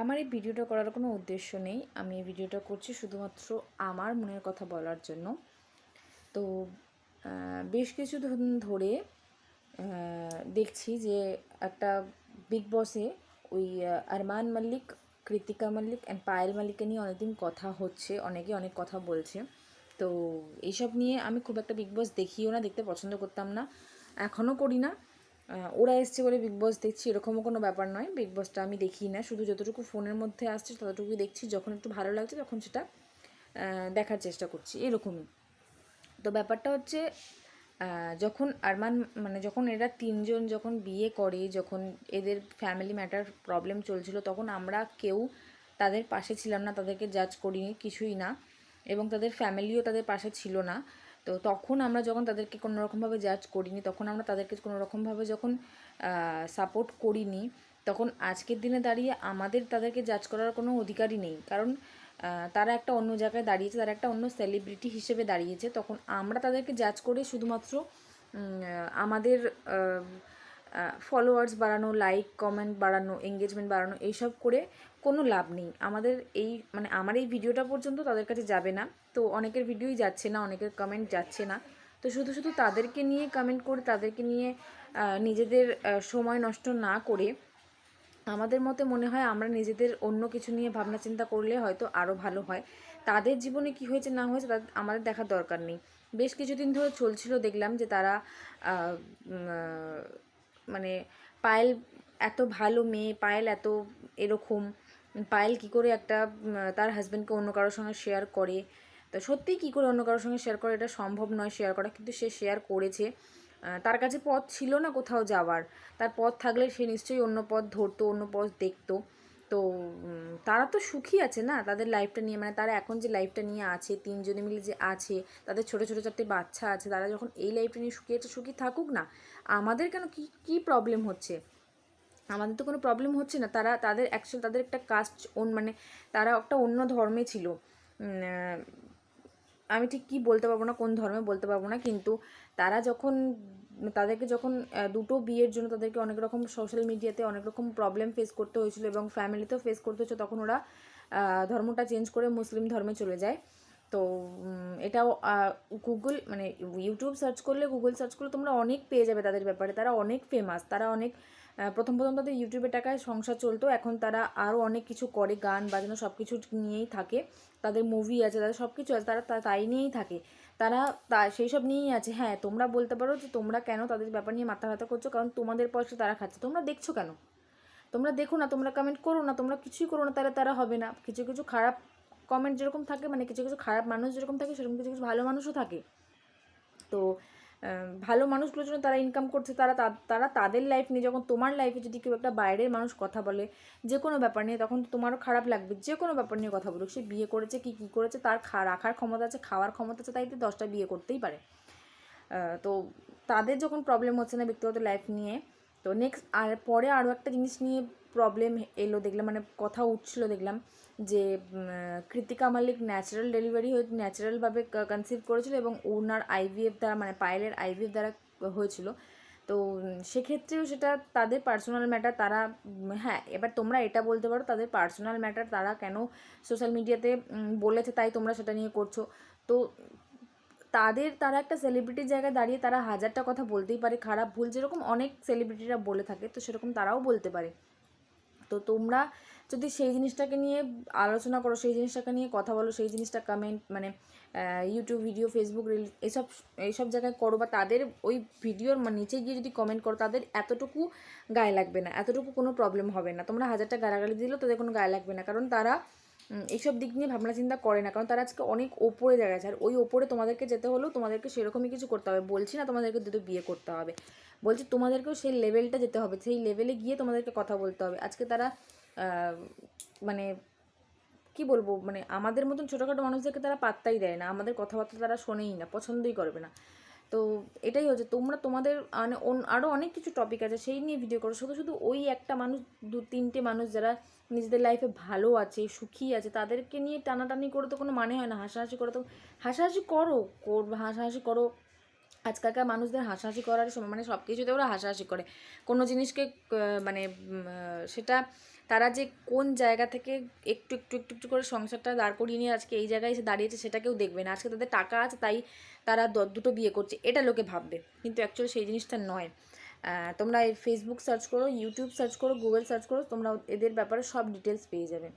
আমার এই ভিডিওটা করার কোনো উদ্দেশ্য নেই। আমি এই ভিডিওটা করছি শুধুমাত্র আমার মনের কথা বলার জন্য। তো বেশ কিছুদিন ধরে দেখছি যে একটা বিগ বসে ওই আরমান মল্লিক, কৃতিকা মল্লিক অ্যান্ড পায়েল মল্লিককে নিয়ে অনেকদিন কথা হচ্ছে অনেকে অনেক কথা বলছে। তো, এইসব নিয়ে আমি খুব একটা বিগ বস দেখিও না, দেখতে পছন্দ করতাম না, এখনও করি না। ওরা এসছে বলে বিগ বস দেখছি, এরকমও কোনো ব্যাপার নয়। বিগ বসটা আমি দেখি না, শুধু যতটুকু ফোনের মধ্যে আসছে ততটুকুই দেখছি, যখন একটু ভালো লাগছে তখন সেটা দেখার চেষ্টা করছি, এরকমই। তো ব্যাপারটা হচ্ছে যখন আরমান মানে যখন এরা তিনজন যখন বিয়ে করে, যখন এদের ফ্যামিলি ম্যাটার প্রবলেম চলছিল, তখন আমরা কেউ তাদের পাশে ছিলাম না, তাদেরকে জাজ করিনি, কিছুই না। এবং তাদের ফ্যামিলিও তাদের পাশে ছিল না। তো তখন আমরা যখন তাদেরকে কোনো রকমভাবে জাজ করিনি, তখন আমরা তাদেরকে কোনোরকমভাবে যখন সাপোর্ট করিনি, তখন আজকের দিনে দাঁড়িয়ে আমাদের তাদেরকে জাজ করার কোনো অধিকারই নেই। কারণ তারা একটা অন্য জায়গায় দাঁড়িয়েছে, তারা একটা অন্য সেলিব্রিটি হিসেবে দাঁড়িয়েছে, তখন আমরা তাদেরকে জাজ করে শুধুমাত্র আমাদের ফলোয়ার্স বাড়ানো লাইক কমেন্ট বাড়ানো এঙ্গেজমেন্ট বাড়ানো, এইসব করে কোনো লাভ নেই। আমাদের এই মানে আমার এই ভিডিওটা পর্যন্ত তাদের কাছে যাবে না। তো অনেকের ভিডিওই যাচ্ছে না, অনেকের কমেন্ট যাচ্ছে না। তো শুধু শুধু তাদেরকে নিয়ে কমেন্ট করে, তাদেরকে নিয়ে নিজেদের সময় নষ্ট না করে আমাদের মতে মনে হয় আমরা নিজেদের অন্য কিছু নিয়ে ভাবনা চিন্তা করলে হয়তো আরও ভালো হয়। তাদের জীবনে কি হয়েছে, না হয়েছে তাদের আমাদের দেখার দরকার নেই। বেশ কিছুদিন ধরে চলছিল, দেখলাম যে তারা মানে পায়েল এত ভালো মেয়ে, পায়েল এত এরকম, পায়েল কি করে একটা তার হাজব্যান্ডকে অন্য কারোর সঙ্গে শেয়ার করে? তো সত্যিই কী করে অন্য কারোর সঙ্গে শেয়ার করা? এটা সম্ভব নয় শেয়ার করা, কিন্তু সে শেয়ার করেছে। তার কাছে পথ ছিল না কোথাও যাওয়ার। তার পথ থাকলে সে নিশ্চয়ই অন্য পথ ধরতো, অন্য পথ দেখতো। তো তারা তো সুখী আছে না? তাদের লাইফটা নিয়ে মানে তারা এখন যে লাইফটা নিয়ে আছে, তিনজনে মিলে যে আছে, তাদের ছোটো ছোটো চারটে বাচ্চা আছে, তারা যখন এই লাইফটা নিয়ে সুখী আছে সুখী থাকুক না, আমাদের কেন কী কী প্রবলেম হচ্ছে? আমাদের তো কোনো প্রবলেম হচ্ছে না। তারা, তাদের অ্যাকচুয়ালি তাদের একটা কাস্ট মানে তারা একটা অন্য ধর্মে ছিল। আমি ঠিক কি বলতে পারব না, কোন ধর্মে বলতে পারব না, কিন্তু তারা যখন, তাদেরকে যখন দুটো বিয়ের জন্য তাদেরকে অনেক রকম সোশ্যাল মিডিয়াতে অনেক রকম প্রবলেম ফেস করতে হয়েছিল এবং ফ্যামিলিতেও ফেস করতে হয়েছে, তখন ওরা ধর্মটা চেঞ্জ করে মুসলিম ধর্মে চলে যায়। তো এটাও গুগল মানে ইউটিউব সার্চ করলে গুগল সার্চ করলে তোমরা অনেক পেয়ে যাবে তাদের ব্যাপারে। তারা অনেক ফেমাস তারা অনেক প্রথম প্রথম তাদের ইউটিউবের টাকায় সংসার চলতো। এখন তারা আরও অনেক কিছু করে, গান বাজানো সব কিছু নিয়েই থাকে। তাদের মুভি আছে, তাদের সব কিছু আছে, তারা তাই নিয়েই থাকে। তারা তা সেই সব নিয়েই আছে। হ্যাঁ তোমরা বলতে পারো যে তোমরা কেন তাদের ব্যাপার নিয়ে মাথা ব্যথা করছ? কারণ তোমাদের পয়সা তারা খাচ্ছে। তোমরা দেখছ কেন? তোমরা দেখো না, তোমরা কমেন্ট করো না, তোমরা কিছুই করো না, তাহলে তারা হবে না। কিছু কিছু খারাপ কমেন্ট যেরকম থাকে মানে কিছু কিছু খারাপ মানুষ যেরকম থাকে, সেরকম কিছু কিছু ভালো মানুষও থাকে। তো ভালো মানুষগুলোর জন্য তারা ইনকাম করছে, তারা তারা তাদের লাইফ নিয়ে যখন তোমার লাইফে যদি কেউ একটা বাইরের মানুষ কথা বলে যে কোনো ব্যাপার নিয়ে, তখন তোমারও খারাপ লাগবে। যে কোনো ব্যাপার নিয়ে কথা বলুক, সে বিয়ে করেছে কি, কী করেছে, তার রাখার ক্ষমতা আছে, খাওয়ার ক্ষমতা আছে, তাই তো দশটা বিয়ে করতেই পারে। তো তাদের যখন প্রবলেম হচ্ছে না ব্যক্তিগত লাইফ নিয়ে তো নেক্সট আর পরে আরও একটা জিনিস নিয়ে প্রবলেম এলো, দেখলাম মানে কথা উঠছিল, দেখলাম যে কৃতিকা মালিক ন্যাচারাল ডেলিভারি হয়ে ন্যাচারালভাবে কনসিভ করেছিল এবং ওনার আইভিএফ দ্বারা মানে পায়েলের আইভিএফ দ্বারা হয়েছিল। তো সেক্ষেত্রেও সেটা তাদের পার্সোনাল ম্যাটার তারা হ্যাঁ এবার তোমরা এটা বলতে পারো, তাদের পার্সোনাল ম্যাটার তারা কেন সোশ্যাল মিডিয়াতে বলেছে তাই তোমরা সেটা নিয়ে করছ? তো তাদের তারা একটা সেলিব্রিটির জায়গায় দাঁড়িয়ে তারা হাজারটা কথা বলতেই পারে। খারাপ ভুল যেরকম অনেক সেলিব্রিটিরা বলে থাকে, তো সেরকম তারাও বলতে পারে। তো তোমরা যদি সেই জিনিসটাকে নিয়ে আলোচনা করো, সেই জিনিসটাকে নিয়ে কথা বলো, সেই জিনিসটা কমেন্ট মানে ইউটিউব ভিডিও ফেসবুক রিল এসব এইসব জায়গায় করো বা তাদের ওই ভিডিওর নিচে গিয়ে যদি কমেন্ট করো, তাদের এতটুকু গায়ে লাগবে না, এতটুকু কোনো প্রবলেম হবে না। তোমরা হাজারটা গালাগালি দিলেও তাদের কোনো গায়ে লাগবে না। কারণ তারা এইসব দিক নিয়ে ভাবনা চিন্তা করে না, কারণ তারা আজকে অনেক ওপরে জায়গায় আছে। আর ওই ওপরে তোমাদেরকে যেতে হলেও তোমাদেরকে সেরকমই কিছু করতে হবে। বলছি না তোমাদেরকে দুটো বিয়ে করতে হবে। বলছি তোমাদেরকেও সেই লেভেলটা যেতে হবে, সেই লেভেলে গিয়ে তোমাদেরকে কথা বলতে হবে। আজকে তারা মানে কি বলব মানে আমাদের মতন ছোটোখাটো মানুষদেরকে তারা পাত্তাই দেয় না। আমাদের কথাবার্তা তারা শোনেই না, পছন্দই করবে না। তো এটাই হচ্ছে, তোমরা তোমাদের মানে আরও অনেক কিছু টপিক আছে, সেই নিয়ে ভিডিও করো। শুধু শুধু ওই একটা মানুষ, দু, তিনটে মানুষ যারা নিজেদের লাইফে ভালো আছে, সুখী আছে, তাদেরকে নিয়ে টানাটানি করে তো কোনো মানে হয় না। হাসাহাসি করে তো, হাসাহাসি করো হাসাহাসি করো। আজকালকার মানুষদের হাসাহাসি করার সময় মানে সব কিছুতে ওরা হাসাহাসি করে। কোনো জিনিসকে মানে সেটা তারা যে কোন জায়গা থেকে একটু একটু একটু একটু করে সংসারটা দাঁড় করিয়ে নিয়ে আজকে এই জায়গায় এসে দাঁড়িয়েছে সেটা কেউ দেখবে না। আজকে তাদের টাকা আছে, তাই তারা দুটো বিয়ে করছে। এটা লোকে ভাববে। কিন্তু অ্যাকচুয়ালি সেই জিনিসটা নয়। তোমরা ফেসবুক সার্চ করো ইউটিউব সার্চ করো গুগল সার্চ করো, তোমরা এদের ব্যাপারে সব ডিটেলস পেয়ে যাবে।